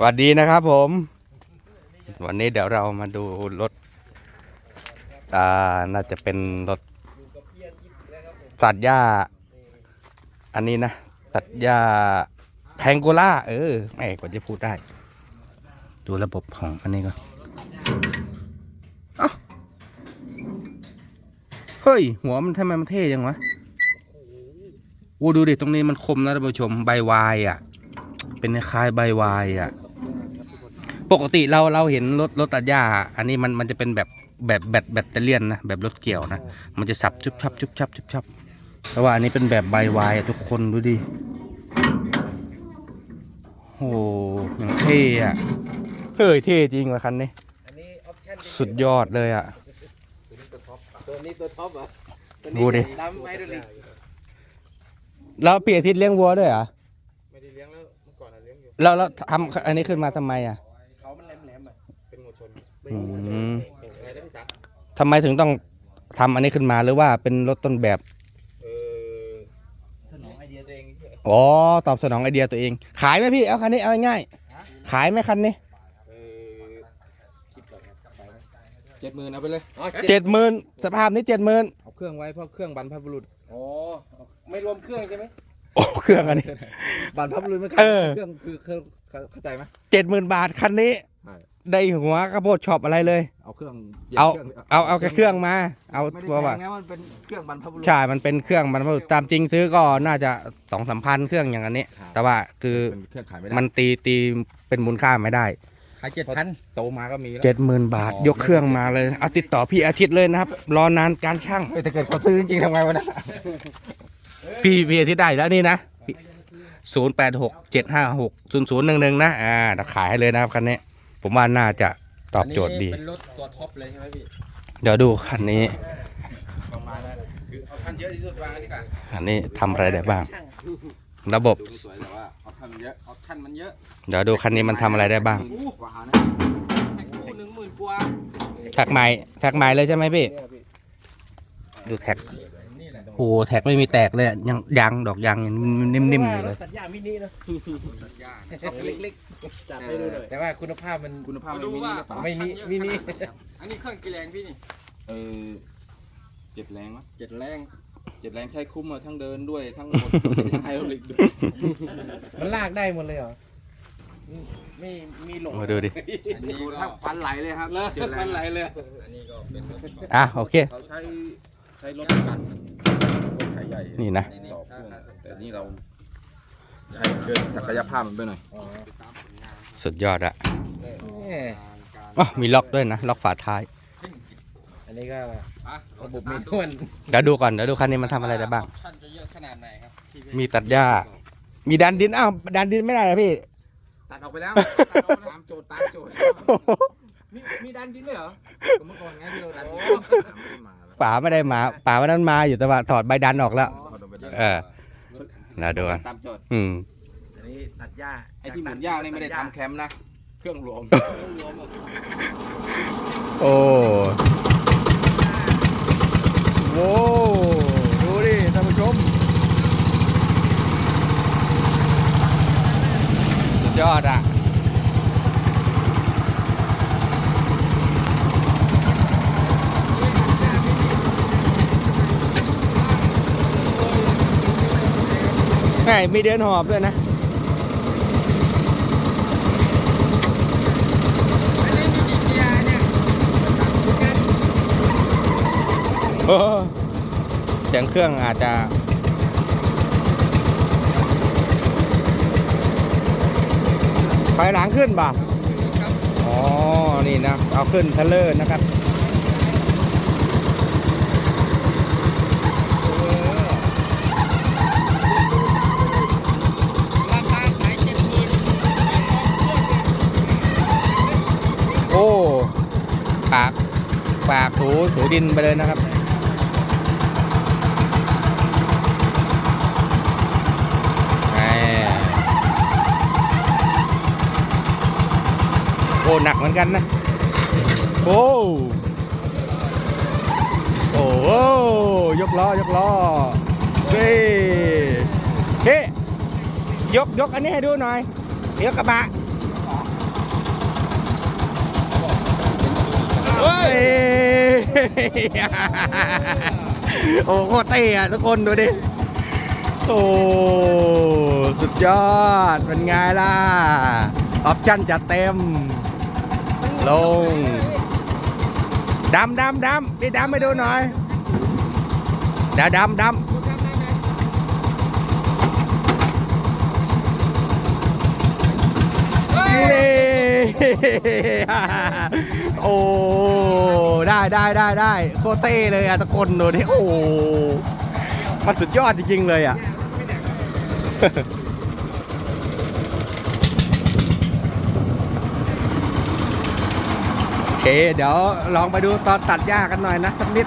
สวัสดีนะครับผม วันนี้เดี๋ยวเรามาดูรถอ่าน่าจะเป็นรถตัดหญ้า อันนี้นะ ตัดหญ้าแพงโกล่า เออแม่กว่าจะพูดได้ ดูระบบของอันนี้ก่อนเอ้าเฮ้ย หัวมันทำไมมันเท่จังวะโอ้ดูดิ ตรงนี้มันคมนะท่านผู้ชม ใบวายอะ เป็นคล้ายใบวายอะ ปกติเราเราเห็นรถรถตัดหญ้า อันนี้มันมันจะเป็นแบบแบบแบตแบตเตอรี่ยนนะแบบรถเกี่ยวนะ มันจะสับชุบชับชุบชับชุบชับแต่ว่าอันนี้เป็นแบบใบวายอะทุกคนดูดิโอ้โหอย่างเท่อะเฮ้ยเท่จริงว่ะคันนี้อันนี้ออปชั่นสุดยอดเลยอะตัวนี้ตัวท็อปเหรอตัวดูดิดำไฮดรอลิกแล้วเปียทิศเลี้ยงวัวด้วยเหรอไม่ได้เลี้ยงแล้วเมื่อก่อนอะเลี้ยงอยู่เราเราทำอันนี้ขึ้นมาทำไมอะเขามันแหล มๆอะเป็นงูชนอืมอะไรนะพี่สักทำไมถึงต้องทำอันนี้ขึ้นมาหรือว่าเป็นรถต้นแบบ เออสนองไอเดียตัวเองเฉยอ๋อ ตอบสนองไอเดียตัวเอง ขายไหมพี่ เอาคันนี้ เอาง่ายๆขายไหมคันนี้เออคิดก่อนครับไปไหมเจ็ดหมื่นเอาไปเลยเจ็ดหมื่นสภาพนี้เจ็ดหมื่นเอาเครื่องไว้เพราะเครื่องบรรพบุรุษอ๋อไม่รวมเครื่องใช่ไหมโอ้ เครื่องอันนี้ บรรพบุรุษไม่เออ เครื่องคือเครื่องเข้าใจไหมเจ็ดหมื่นบาทคันนี้ ใช่ ได้หัวกระโพดช็อปอะไรเลย เอาเครื่องเอาครื่องเอาเอาแค่เครื่องมา เอาไม่ได้ตัวแพว่างนะมันเป็นเครื่องบรรพบุรุษใช่ มันเป็นเครื่องมันตามจริงซื้อก็น่าจะสองสามพันเครื่องอย่างอันนี้ครับแต่ว่าคือเป็นเครื่องขายไม่ได้มันตีตีเป็นมูลค่าไม่ได้ขายเจ็ดพันโตมาก็มีแล้ว เจ็ดหมื่นบาท อ๋อ ยกเครื่องมาเลยเอาติดต่อพี่อาทิตย์เลยนะครับ รอนานการช่างเฮ้ยแต่เกิดเขาซื้อจริงๆทำไงวะเนะพี่พี่อาทิตย์ได้แล้วนี่นะศูนย์แปดหกเจ็ดห้าหกศูนย์ศูนย์หนึ่งหนึ่งนะอ่าเดี๋ยวขายให้เลยนะครับคันนี้ ผมว่าน่าจะตอบโจทย์ดี เป็นรถตัวท็อปเลยใช่ไหมพี่ เดี๋ยวดูคันนี้ ประมาณนั้นคือเอาคันเยอะที่สุดวางอันนี้ก่อนอันนี้ทำอะไรได้บ้าง ระบบ ดูสวยแต่ว่าออปชั่นมันเยอะออปชั่นมันเยอะเดี๋ยวดูคันนี้มันทำอะไรได้บ้าง กว่านะหนึ่งหมื่นกว่า แท็กใหม่แท็กใหม่เลยใช่ไหมพี่ ดูแท็ก โอ้โหแท็กไม่มีแตกเลยอะยังยางดอกยางยังนิ่มๆอยู่เลย ตัดหญ้ามินินะเล็กจัดให้ดูหน่อยๆแต่ว่าคุณภาพมัน คุณภาพมันมินิหรือเปล่าไม่มิมินิ อันนี้เครื่องกี่แรงพี่นี่เออเจ็ดแรงมั้ยเจ็ดแรงเจ็ดแรงใช้คุ้มอะทั้งเดินด้วยทั้งหมดทั้งไฮดรอลิกด้วยมันลากได้หมดเลยเหรอไม่มีหลงมาดูดิ อันนี้ดูก็ถ้าฟันไหลเลยครับเจ็ดแรงไหลเลย อันนี้ก็เป็นรถอะโอเค เขาใช้ใช้รถกันรถไถใหญ่ นี่นะต่อพ่วงแต่นี่เราให้เกินศักยภาพมันไปหน่อยสุดยอดอะอ๋อมีล็อกด้วยนะ ล็อกฝาท้าย อันนี้ก็อะระบบเมนวลเดี๋ยวดูก่อน เดี๋ยวดูคันนี้มันทำอะไรได้บ้างชั่นจะเยอะขนาดไหนครับที่มีตัดหญ้า มีดันดิน อ้าว ดันดินไม่ได้เหรอพี่ ตัดออกไปแล้วตัดออกไปตามโจทย์ตามโจทย์มีมีดันดินด้วยเหรอก็เมื่อก่อนไงที่เราดันดินมาแล้ว ป๋าไม่ได้มาป๋าวันนั้นมาอยู่แต่ว่าถอดใบดันออกแล้วพอโดนไปดันเออแล้วดูกันตามโจทย์อืมอันนี้ตัดหญ้าไอ้ที่หมุนยากนี่ไม่ได้ทำแคมป์นะ เครื่องรวม โอ้โหดูดิท่านผู้ชมสุดยอดอะ ไมีเดินหอบด้วยนะเออเสียงเครื่องอาจจะ ไฟหลังขึ้นป่ะอ๋อ นี่นะ เอาขึ้นเทเลอร์นะครับ ราคาขายเจ็ดหมื่น โอ้ ปากปากถูถูดินไปเลยนะครับ โอ้หนักเหมือนกันนะ โอ้โอ้ยกล้อยกล้อเฮ้เฮ้ยกยกอันนี้ให้ดูหน่อยเรียกกระบะ โอ้โหเตรเท่อะทุกคนดูดิ โอ้สุดยอด เป็นไงล่ะ ออปชั่นจัดเต็ม ลง ดำดำดำพี่ดำไปดูหน่อยดำดำดำนี่ โอ้ ได้ได้ได้ได้โคเต้เลยอะตะกคนดูดิโอ้ มันสุดยอดจริงๆเลยอะโอเค เดี๋ยวลองไปดูตอนตัดหญ้ากันหน่อยนะสักนิด